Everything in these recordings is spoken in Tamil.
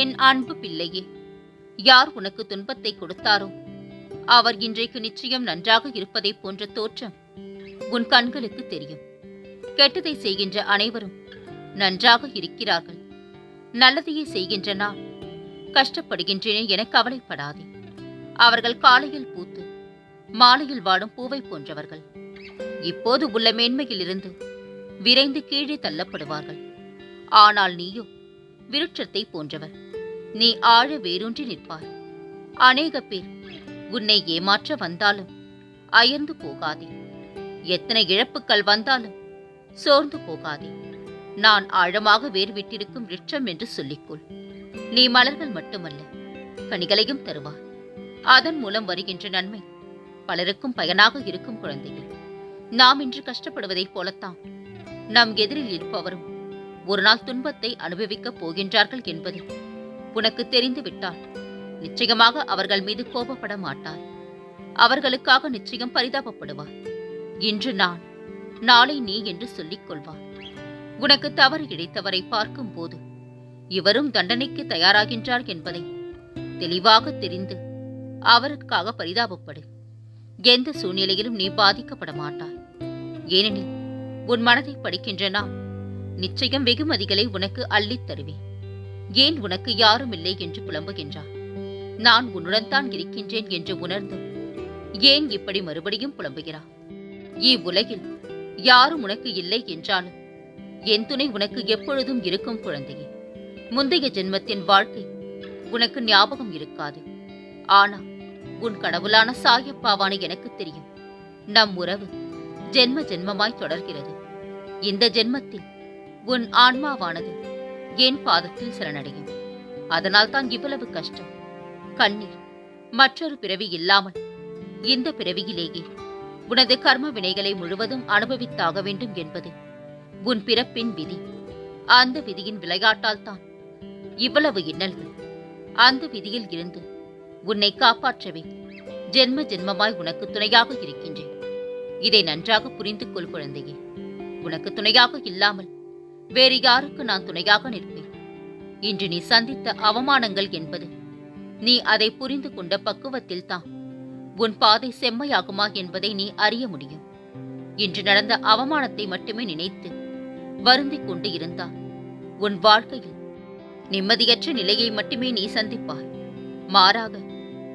என் அன்பு பிள்ளையே யார் உனக்கு துன்பத்தை கொடுத்தாரோ? அவர் இன்றைக்கு நிச்சயம் நன்றாக இருப்பதைப் போன்ற தோற்றம் உன் கண்களுக்கு தெரியும். கெட்டதை செய்கின்ற அனைவரும் நன்றாக இருக்கிறார்கள். நல்லதையே செய்கின்ற நான் கஷ்டப்படுகின்றேனே என கவலைப்படாதே. அவர்கள் காலையில் பூத்து மாலையில் வாடும் பூவை போன்றவர்கள். இப்போது உள்ள மேன்மையிலிருந்து விரைந்து கீழே தள்ளப்படுவார்கள். ஆனால் நீயோ விருட்சத்தை போன்றவர். நீ ஆழ வேரூன்றி நிற்பாய். அநேக பேர் உன்னை ஏமாற்ற வந்தாலும் அயர்ந்து போகாதே. எத்தனை இழப்புக்கள் வந்தாலும் சோர்ந்து போகாதே. நான் ஆழமாக வேர் விட்டிருக்கும் விருட்சம் என்று சொல்லிக்கொள். நீ மலர்கள் மட்டுமல்ல கனிகளையும் தருவார் அதன் மூலம் வருகின்ற நன்மை பலருக்கும் பயனாக இருக்கும் குழந்தைகள். நாம் இன்று கஷ்டப்படுவதைப் போலத்தான் நம் எதிரில் இருப்பவரும் ஒரு நாள் துன்பத்தை அனுபவிக்கப் போகின்றார்கள் என்பது உனக்கு தெரிந்துவிட்டால் நிச்சயமாக அவர்கள் மீது கோபப்பட மாட்டாய் அவர்களுக்காக நிச்சயம் பரிதாபப்படுவார். இன்று நான் நாளை நீ என்று சொல்லிக் கொள்வார். உனக்கு தவறு இழைத்தவரை பார்க்கும் போது இவரும் தண்டனைக்கு தயாராகின்றார் என்பதை தெளிவாக தெரிந்து அவருக்காக பரிதாபப்படு. எந்த சூழ்நிலையிலும் நீ பாதிக்கப்பட மாட்டாய். ஏனெனில் உன் மனதை படிக்கின்ற நான் நிச்சயம் வெகுமதிகளை உனக்கு அள்ளித் தருவேன். ஏன் உனக்கு யாரும் இல்லை என்று புலம்புகின்றார்? நான் உன்னுடன் தான் இருக்கின்றேன் என்று உணர்ந்தும் ஏன் இப்படி மறுபடியும் புலம்புகிறார் இவ்வுலகில் யாரும் உனக்கு இல்லை என்றாலும் என் துணை உனக்கு எப்பொழுதும் இருக்கும் குழந்தையே. முந்தைய ஜென்மத்தின் வாழ்க்கை உனக்கு ஞாபகம் இருக்காது. ஆனா உன் கடவுளான சாயப்பாவான எனக்கு தெரியும். நம் உறவு ஜென்ம ஜென்மமாய் தொடர்கிறது. இந்த ஜென்மத்தில் உன் ஆன்மாவானது என் பாதத்தில் சரணடையும்? அதனால் தான் இவ்வளவு கஷ்டம். கண்ணீர் மற்றொரு பிறவி இல்லாமல் இந்த பிறவியிலேயே உனது கர்ம வினைகளை முழுவதும் அனுபவித்தாக வேண்டும் என்பது உன் பிறப்பின் விதி. அந்த விதியின் விளையாட்டால் தான் இவ்வளவு இன்னல்கள். அந்த விதியில் இருந்து உன்னை காப்பாற்றவே ஜென்ம ஜென்மமாய் உனக்கு துணையாக இருக்கின்றேன். இதை நன்றாக புரிந்து கொள் குழந்தையே. உனக்கு துணையாக இல்லாமல் வேறு யாருக்கு நான் துணையாக நிற்பேன்? இன்று நீ சந்தித்த அவமானங்கள் என்பது நீ அதை புரிந்து கொண்ட பக்குவத்தில் தான். உன் பாதை செம்மையாகுமா என்பதை நீ அறிய முடியும். இன்று நடந்த அவமானத்தை மட்டுமே நினைத்து வருந்திக் கொண்டு இருந்தால் உன் வாழ்க்கையில் நிம்மதியற்ற நிலையை மட்டுமே நீ சந்திப்பாய். மாறாக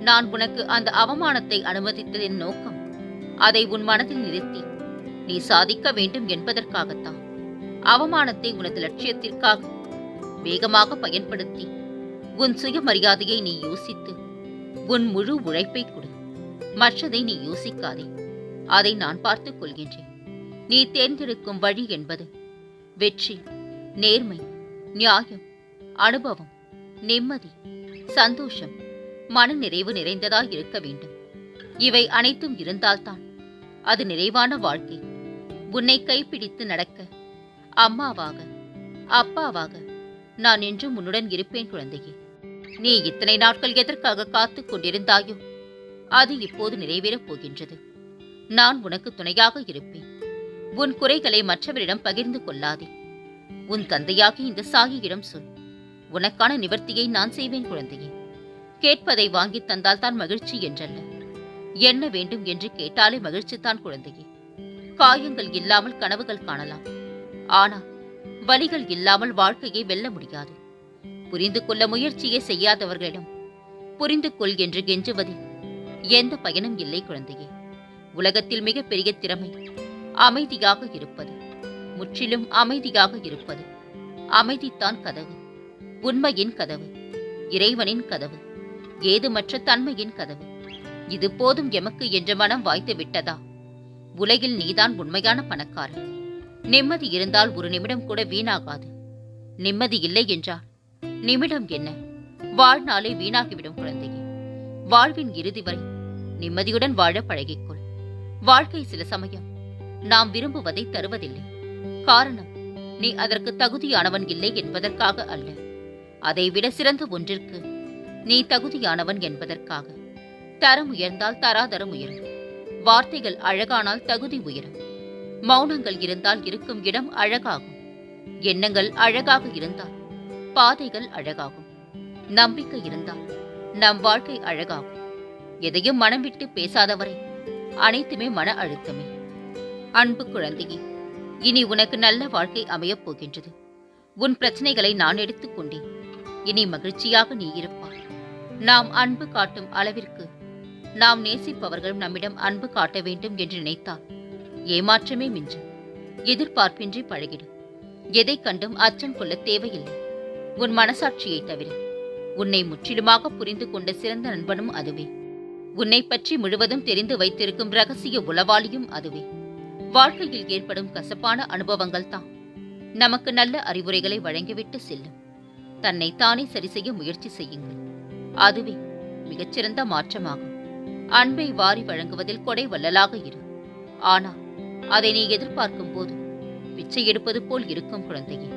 நான் உனக்கு அந்த அவமானத்தை அனுமதித்ததின் நோக்கம் அதை உன் மனதில் நிறுத்தி நீ சாதிக்க வேண்டும் என்பதற்காகத்தான். அவமானத்தை உனது லட்சியத்திற்காக வேகமாக பயன்படுத்தி உன் சுயமரியாதையை நீ யோசித்து உன் முழு உழைப்பை கொடு. மற்றதை நீ யோசிக்காதே. அதை நான் பார்த்துக் கொள்கின்றேன். நீ தேர்ந்தெடுக்கும் வழி என்பது வெற்றி நேர்மை நியாயம் அனுபவம் நிம்மதி சந்தோஷம் மன நிறைவு நிறைந்ததாய் இருக்க வேண்டும். இவை அனைத்தும் இருந்தால்தான் அது நிறைவான வாழ்க்கை. உன்னை கைப்பிடித்து நடக்க அம்மாவாக அப்பாவாக நான் என்றும் உன்னுடன் இருப்பேன் குழந்தையே. நீ இத்தனை நாட்கள் எதற்காக காத்துக் கொண்டிருந்தாயோ அது இப்போது நிறைவேறப் போகின்றது. நான் உனக்கு துணையாக இருப்பேன். உன் குறைகளை மற்றவரிடம் பகிர்ந்து கொள்ளாதே. உன் தந்தையாகி இந்த சாகியிடம் சொல். உனக்கான நிவர்த்தியை நான் செய்வேன் குழந்தையே. கேட்பதை வாங்கித் தந்தால் தான் மகிழ்ச்சி என்றல்ல. என்ன வேண்டும் என்று கேட்டாலே மகிழ்ச்சி தான் குழந்தையே. காயங்கள் இல்லாமல் கனவுகள் காணலாம். ஆனால் வலிகள் இல்லாமல் வாழ்க்கையை வெல்ல முடியாது. புரிந்து கொள்ள முயற்சியை செய்யாதவர்களிடம் புரிந்து கொள் என்று கெஞ்சுவதில் எந்த பயனும் இல்லை குழந்தையே. உலகத்தில் மிகப்பெரிய திறமை அமைதியாக இருப்பது முற்றிலும் அமைதியாக இருப்பது அமைதித்தான் கதவு உண்மையின் கதவு இறைவனின் கதவு ஏதுமற்ற தன்மையின் கதவு. இது போதும் எமக்கு என்ற மனம் வாய்த்து விட்டதா உலகில் நீதான் உண்மையான பணக்காரன். நிம்மதி இருந்தால் ஒரு நிமிடம் கூட வீணாகாது. நிம்மதி இல்லை என்றால் நிமிடம் என்ன? வாழ்நாளை வீணாகிவிடும் குழந்தையே. வாழ்வின் இறுதி வரை நிம்மதியுடன் வாழ பழகிக்கொள். வாழ்க்கை சில சமயம் நாம் விரும்புவதை தருவதில்லை. காரணம் நீ அதற்கு தகுதியானவன் இல்லை என்பதற்காக அல்ல. அதைவிட சிறந்த ஒன்றிற்கு நீ தகுதியானவன் என்பதற்காக. தரம் உயர்ந்தால் தராதரம் உயரும். வார்த்தைகள் அழகானால் தகுதி உயரும். மௌனங்கள் இருந்தால் இருக்கும் இடம் அழகாகும். எண்ணங்கள் அழகாக இருந்தால் பாதைகள் அழகாகும். நம்பிக்கை இருந்தால் நம் வாழ்க்கை அழகாகும். எதையும் மனம் விட்டு பேசாதவரை அனைத்துமே மன அழுத்தமே. அன்பு குழந்தையே இனி உனக்கு நல்ல வாழ்க்கை அமையப் போகின்றது. உன் பிரச்சனைகளை நான் எடுத்துக்கொண்டேன் இனி மகிழ்ச்சியாக நீ இருப்பாய். நாம் அன்பு காட்டும் அளவிற்கு நாம் நேசிப்பவர்கள் நம்மிடம் அன்பு காட்ட வேண்டும் என்று நினைத்தார் ஏமாற்றமே மிஞ்சும். எதிர்பார்ப்பின்றி பழகிடும். எதை கண்டும் அச்சம் கொள்ள தேவையில்லை. உன் மனசாட்சியை தவிர உன்னை முற்றிலுமாக புரிந்து கொண்ட சிறந்த நண்பனும் அதுவே. உன்னை பற்றி முழுவதும் தெரிந்து வைத்திருக்கும் ரகசிய உளவாளியும் அதுவே. வாழ்க்கையில் ஏற்படும் கசப்பான அனுபவங்கள் தான். நமக்கு நல்ல அறிவுரைகளை வழங்கிவிட்டு செல்லும். தன்னை தானே சரி செய்ய முயற்சி செய்யுங்கள். அதுவே மிகச்சிறந்த மாற்றமாகும். அன்பை வாரி வழங்குவதில் கொடை வள்ளலாக இரு. ஆனால் அதை நீ எதிர்பார்க்கும் போது பிச்சை எடுப்பது போல் இருக்கும் குழந்தையே.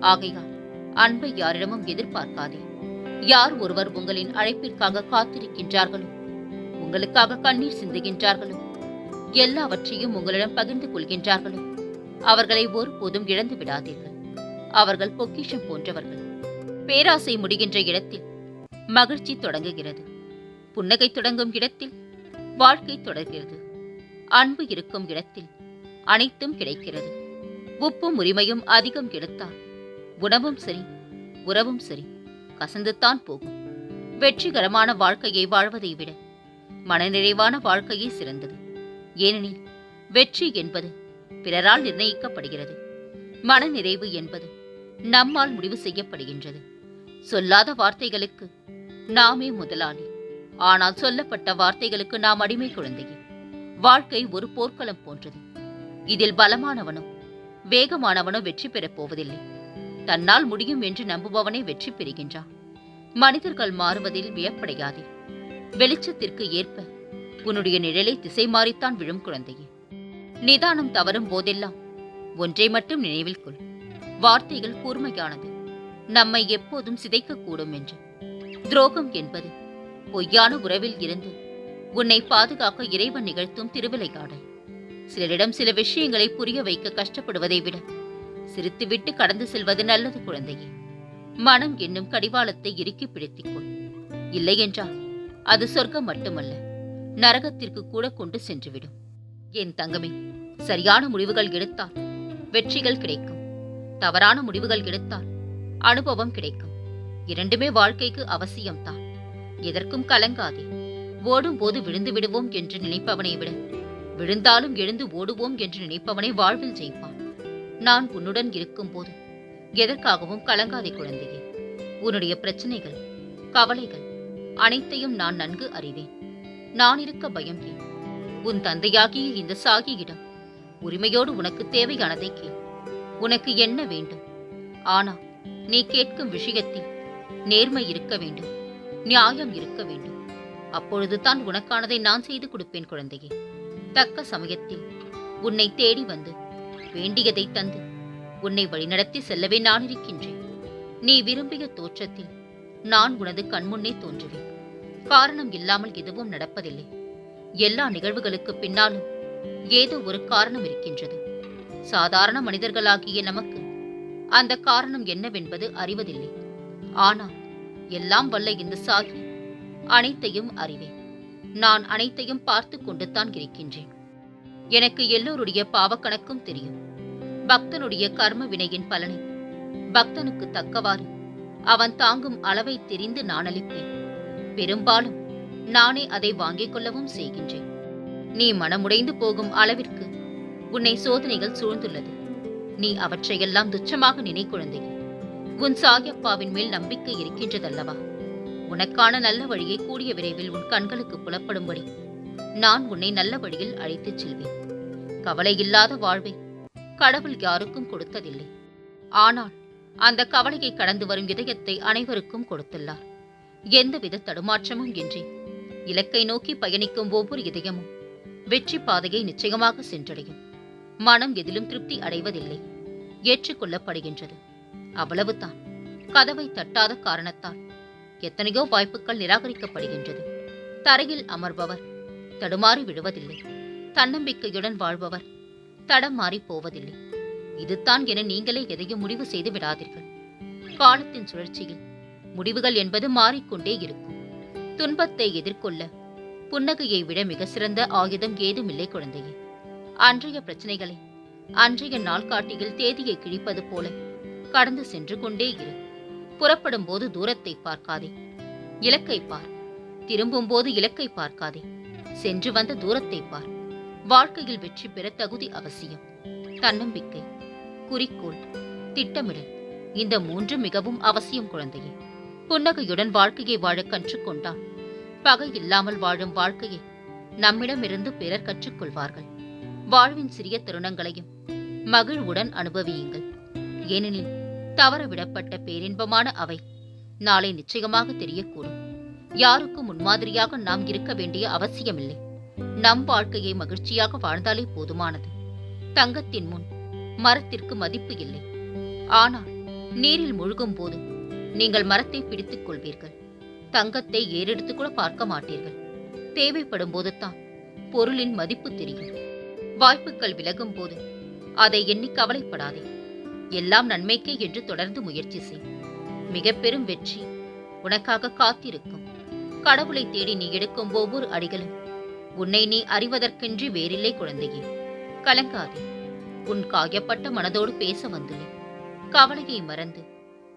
ஆகையால் அன்பை யாரிடமும் எதிர்பார்க்காதே. யார் ஒருவர் உங்களின் அழைப்பிற்காக காத்திருக்கின்றார்களோ உங்களுக்காக கண்ணீர் சிந்துகின்றார்களோ எல்லாவற்றையும் உங்களிடம் பகிர்ந்து கொள்கின்றார்களோ அவர்களை ஒருபோதும் இழந்து விடாதீர்கள். அவர்கள் பொக்கிஷம் போன்றவர்கள். பேராசை முடிகின்ற இடத்தில் மகிழ்ச்சி தொடங்குகிறது. புன்னகை தொடங்கும் இடத்தில் வாழ்க்கை தொடர்கிறது. அன்பு இருக்கும் இடத்தில் அனைத்தும் கிடைக்கிறது. உப்பும் உரிமையும் அதிகம் எடுத்தால் உணவும் சரி உறவும் சரி கசந்துத்தான் போகும். வெற்றிகரமான வாழ்க்கையை வாழ்வதை விட மனநிறைவான வாழ்க்கையே சிறந்தது. ஏனெனில் வெற்றி என்பது பிறரால் நிர்ணயிக்கப்படுகிறது. மனநிறைவு என்பது நம்மால் முடிவு செய்யப்படுகின்றது. சொல்லாத வார்த்தைகளுக்கு நாமே முதலாளி. ஆனால் சொல்லப்பட்ட வார்த்தைகளுக்கு நாம் அடிமை குழந்தையே. வாழ்க்கை ஒரு போர்க்களம் போன்றது. இதில் பலமானவனும் வேகமானவனும் வெற்றி பெறப் போவதில்லை. தன்னால் முடியும் என்று நம்புபவனே வெற்றி பெறுகின்றான். மனிதர்கள் மாறுவதில் வியப்படையாதே. வெளிச்சத்திற்கு ஏற்ப உன்னுடைய நிழலை திசை மாறித்தான் விழும் குழந்தையே. நிதானம் தவறும் போதெல்லாம் ஒன்றை மட்டும் நினைவில் கொள். வார்த்தைகள் கூர்மையானது. நம்மை எப்போதும் சிதைக்கக்கூடும் என்று. துரோகம் என்பது பொய்யான உறவில் இருந்து உன்னை பாதுகாக்க இறைவன் நிகழ்த்தும் திருவிளையாடல். சிலரிடம் சில விஷயங்களை புரிய வைக்க கஷ்டப்படுவதை விட சிரித்துவிட்டு கடந்து செல்வது நல்லது குழந்தையே. மனம் என்னும் கடிவாளத்தை இறுக்கி பிடித்துக்கொள். இல்லையென்றால் அது சொர்க்கம் மட்டுமல்ல நரகத்திற்கு கூட கொண்டு சென்றுவிடும். என் தங்கமே சரியான முடிவுகள் எடுத்தால் வெற்றிகள் கிடைக்கும். தவறான முடிவுகள் எடுத்தால் அனுபவம் கிடைக்கும். இரண்டுமே வாழ்க்கைக்கு அவசியம்தான். எதற்கும் கலங்காதே. ஓடும் போது விழுந்து விடுவோம் என்று நினைப்பவனை விட விழுந்தாலும் எழுந்து ஓடுவோம் என்று நினைப்பவனை வாழ்வில் ஜெயிப்பான். நான் உன்னுடன் இருக்கும் போது எதற்காகவும் கலங்காதே குழந்தையே. உன்னுடைய பிரச்சனைகள் கவலைகள் அனைத்தையும் நான் நன்கு அறிவேன். நான் இருக்க பயம் ஏன் உன் தந்தையாகிய இந்த சாகியிடம் உரிமையோடு உனக்கு தேவையானதை கேள். உனக்கு என்ன வேண்டும்? ஆனா நீ கேட்கும் விஷயத்தில் நேர்மை இருக்க வேண்டும். நியாயம் இருக்க வேண்டும். அப்பொழுதுதான் உனக்கானதை நான் செய்து கொடுப்பேன் குழந்தையே. தக்க சமயத்தில் உன்னை தேடி வந்து வேண்டியதை தந்து உன்னை வழிநடத்தி செல்லவே நான் இருக்கின்றேன். நீ விரும்பிய தோற்றத்தில் நான் உனது கண்முன்னே தோன்றுவேன். காரணம் இல்லாமல் எதுவும் நடப்பதில்லை. எல்லா நிகழ்வுகளுக்கு பின்னாலும் ஏதோ ஒரு காரணம் இருக்கின்றது. சாதாரண மனிதர்களாகிய நமக்கு அந்த காரணம் என்னவென்பது அறிவதில்லை. ஆனால் எல்லாம் வல்ல இந்த சாகி அனைத்தையும் அறிவேன். நான் அனைத்தையும் பார்த்து கொண்டுதான் இருக்கின்றேன். எனக்கு எல்லோருடைய பாவக்கணக்கும் தெரியும். பக்தனுடைய கர்ம வினையின் பலனை. பக்தனுக்கு தக்கவாறு அவன் தாங்கும் அளவை தெரிந்து நான் அளிப்பேன். பெரும்பாலும் நானே அதை வாங்கிக் கொள்ளவும் செய்கின்றேன். நீ மனமுடைந்து போகும் அளவிற்கு உன்னை சோதனைகள் சூழ்ந்துள்ளது. நீ அவற்றையெல்லாம் துச்சமாக நினை குழந்தையே உன் சாயப்பாவின் மேல் நம்பிக்கை இருக்கின்றதல்லவா? உனக்கான நல்ல வழியை கூடிய விரைவில் உன் கண்களுக்கு புலப்படும்படி நான் உன்னை நல்ல வழியில் அழைத்துச் செல்வேன். கவலை இல்லாத வாழ்வை கடவுள் யாருக்கும் கொடுத்ததில்லை. ஆனால் அந்த கவலையை கடந்து வரும் இதயத்தை அனைவருக்கும் கொடுத்துள்ளார். எந்தவித தடுமாற்றமும் இன்றி இலக்கை நோக்கி பயணிக்கும் ஒவ்வொரு இதயமும் வெற்றி பாதையை நிச்சயமாக சென்றடையும். மனம் எதிலும் திருப்தி அடைவதில்லை. ஏற்றுக்கொள்ளப்படுகின்றது. அவ்வளவுதான். கதவை தட்டாத காரணத்தால் எத்தனையோ வாய்ப்புகள் நிராகரிக்கப்படுகின்றது. தரையில் அமர்பவர் தடுமாறி விடுவதில்லை தன்னம்பிக்கையுடன் வாழ்பவர் தடம் மாறி போவதில்லை. இதுதான் என நீங்களே எதையும் முடிவு செய்து விடாதீர்கள். காலத்தின் சுழற்சியில் முடிவுகள் என்பது மாறிக்கொண்டே இருக்கும். துன்பத்தை எதிர்கொள்ள புன்னகையை விட மிக சிறந்த ஆயுதம் ஏதுமில்லை குழந்தையே. அன்றைய பிரச்சனைகளை அன்றைய நாள்காட்டியில் தேதியை கிழிப்பது போல கடந்து சென்று கொண்டே இரு. புறப்படும் போது தூரத்தை பார்க்காதே. இலக்கை பார். திரும்பும் போது இலக்கை பார்க்காதே. சென்று வந்த தூரத்தை பார். வாழ்க்கையில் வெற்றி பெற தகுதி அவசியம். தன்னம்பிக்கை குறிக்கோள் திட்டமிடல் இந்த மூன்று மிகவும் அவசியம் குழந்தையே. புன்னகையுடன் வாழ்க்கையை வாழ கற்றுக்கொண்டான் பகை இல்லாமல் வாழும் வாழ்க்கையை நம்மிடமிருந்து பிறர் கற்றுக்கொள்வார்கள் வாழ்வின் சிறிய தருணங்களையும் மகிழ்வுடன் அனுபவியுங்கள். ஏனெனில் தவறவிடப்பட்ட பேரின்பமான அவை. நாளை நிச்சயமாக தெரியக்கூடும். யாருக்கும் முன்மாதிரியாக நாம் இருக்க வேண்டிய அவசியமில்லை. நம் வாழ்க்கையை மகிழ்ச்சியாக வாழ்ந்தாலே போதுமானது. தங்கத்தின் முன் மரத்திற்கு மதிப்பு இல்லை. ஆனால் நீரில் முழுகும் போது நீங்கள் மரத்தை பிடித்துக் கொள்வீர்கள். தங்கத்தை ஏறெடுத்து கூட பார்க்க மாட்டீர்கள். தேவைப்படும் போதுதான் பொருளின் மதிப்பு தெரியும். வாய்ப்புகள் விலகும் போது அதை எண்ணி கவலைப்படாதே. எல்லாம் நன்மைக்கே என்று தொடர்ந்து முயற்சி செய். மிக பெரும் வெற்றி உனக்காக காத்திருக்கும். கடவுளை தேடி நீ எடுக்கும் ஒவ்வொரு அடிகளும் உன்னை நீ அறிவதற்கென்றி வேறில்லை குழந்தையே. கலங்காதே. உன் காயப்பட்ட மனதோடு பேச வந்துள்ளேன் கவலையை மறந்து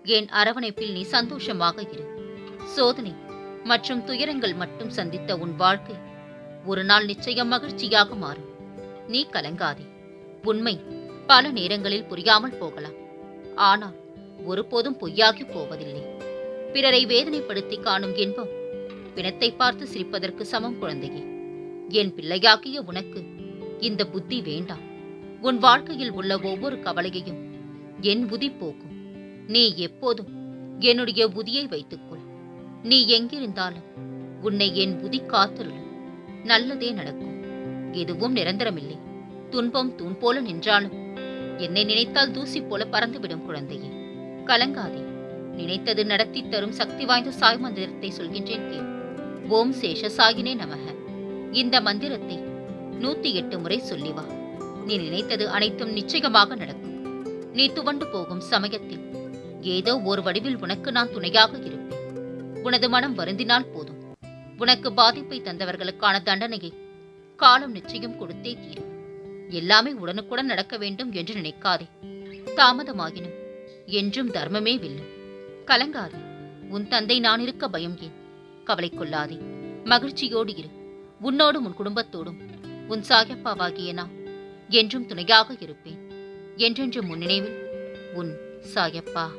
என் அரவணைப்பில் நீ சந்தோஷமாக இரு. சோதனை மற்றும் துயரங்கள் மட்டும் சந்தித்த உன் வாழ்க்கை ஒரு நாள் நிச்சயம் மகிழ்ச்சியாக மாறும். நீ கலங்காதே. உண்மை பல நேரங்களில் புரியாமல் போகலாம். ஆனால் ஒருபோதும் பொய்யாகி போவதில்லை. பிறரை வேதனைப்படுத்தி காணும் இன்பம் பிணத்தை பார்த்து சிரிப்பதற்கு சமம் குழந்தையே. என் பிள்ளையாகிய உனக்கு இந்த புத்தி வேண்டாம். உன் வாழ்க்கையில் உள்ள ஒவ்வொரு கவலையையும் என் புதி போக்கும். நீ எப்போதும் என்னுடைய புதியை வைத்துக்கொள். நீ எங்கிருந்தாலும் உன்னை என் புதி காத்தருளும் நல்லதே நடக்கும். எதுவும் நிரந்தரமில்லை. துன்பம் தூண் போல நின்றாலும் என்னை நினைத்தால் தூசி போல பறந்துவிடும் குழந்தையே. கலங்காதே. நினைத்தது நடத்தி தரும் சக்தி வாய்ந்த சாய் மந்திரத்தை சொல்கின்றேன் கேள். ஓம் சேஷ சாயினே நமக. இந்த மந்திரத்தை நூத்தி எட்டு முறை சொல்லி வா. நீ நினைத்தது அனைத்தும் நிச்சயமாக நடக்கும். நீ துவண்டு போகும் சமயத்தில் ஏதோ ஒரு வடிவில் உனக்கு நான் துணையாக இருப்பேன். உனது மனம் வருந்தினால் போதும். உனக்கு பாதிப்பை தந்தவர்களுக்கான தண்டனையை காலம் நிச்சயம் கொடுத்தே தீரும். எல்லாமே உடனுக்குடன் நடக்க வேண்டும் என்று நினைக்காதே. தாமதமாகினும் என்றும் தர்மமே வெல்லும். கலங்காதே உன் தந்தை நான் இருக்க பயம் ஏன்? கவலை கொள்ளாதே மகிழ்ச்சியோடு இரு. உன்னோடும் உன் குடும்பத்தோடும் உன் சாயப்பாவாகிய நான் என்றும் துணையாக இருப்பேன். என்றென்று முன்னினைவில் உன் சாயப்பா.